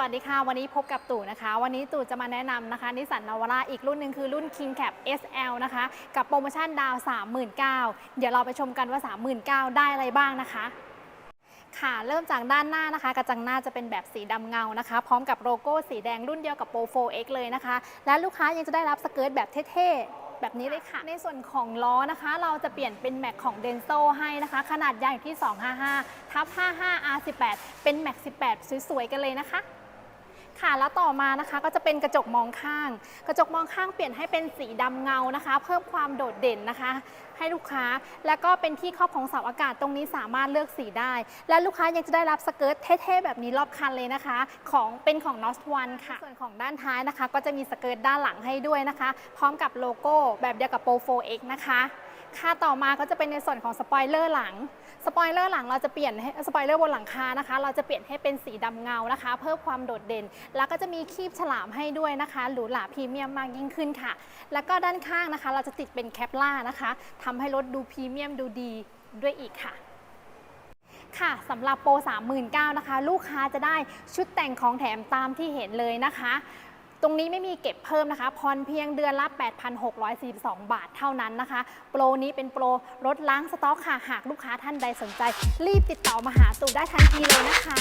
วัสดีค่ะ วันนี้พบกับตู่นะคะ วันนี้ตู่จะมาแนะนำนะคะนิสสันนาวาร่าอีกรุ่นหนึ่งคือรุ่น King Cap SL นะคะ กับโปรโมชั่นดาว 39,000 เดี๋ยวเราไปชมกันว่า 39,000 ได้อะไรบ้างนะคะค่ะเริ่มจากด้านหน้านะคะ กระจังหน้าจะเป็นแบบสีดำเงานะคะ พร้อมกับโลโก้สีแดงรุ่นเดียวกับ Pro 4X เลยนะคะ และลูกค้ายังจะได้รับสเกิร์ตแบบเท่ๆ แบบนี้เลยค่ะ ในส่วนของล้อนะคะ เราจะเปลี่ยนเป็นแม็กของ Denso ให้นะคะ ขนาดยางอยู่ที่ 255ทับ55 R18 เป็นแม็ก18 สวยๆ กันเลยนะคะ ค่ะแล้วต่อมานะคะก็จะเป็นกระจกมองข้าง กระจกมองข้างเปลี่ยนให้เป็นสีดำเงานะคะ เพิ่มความโดดเด่นนะคะ ให้ลูกค้าแล้วก็เป็นที่ครอบของเสาอากาศตรงนี้สามารถเลือกสีได้ และลูกค้ายังจะได้รับสเกิร์ตเท่ๆแบบนี้รอบคันเลยนะคะ ของเป็นของ n o s One ค่ะ ส่วนของด้านท้ายนะคะ ก็จะมีสเกิร์ตด้านหลังให้ด้วยนะคะ พร้อมกับโลโก้แบบเดียวกับ Pro 4X นะคะ ค่าต่อมาก็จะเป็นในส่วนของสปอยเลอร์หลัง สปอยเลอร์หลังเราจะเปลี่ยนให้สปอยเลอร์บนหลังคานะคะ เราจะเปลี่ยนให้เป็นสีดำเงานะคะ เพิ่มความโดดเด่น แล้วก็จะมีคีบฉลามให้ด้วยนะคะหรูหราพรีเมียมมากยิ่งขึ้นค่ะ แล้วก็ด้านข้างนะคะ เราจะติดเป็นแคปล่านะคะทำให้รถดูพรีเมียมดูดีด้วยอีกค่ะค่ะสำหรับโปร 39,000นะคะ ลูกค้าจะได้ชุดแต่งของแถมตามที่เห็นเลยนะคะ ตรงนี้ไม่มีเก็บเพิ่มนะคะพรเพียงเดือนละ 8,642 บาทเท่านั้นนะคะ โปรนี้เป็นโปรรถล้างสต็อกค่ะ หากลูกค้าท่านใดสนใจ รีบติดต่อมาหาตู่ได้ทันทีเลยนะคะ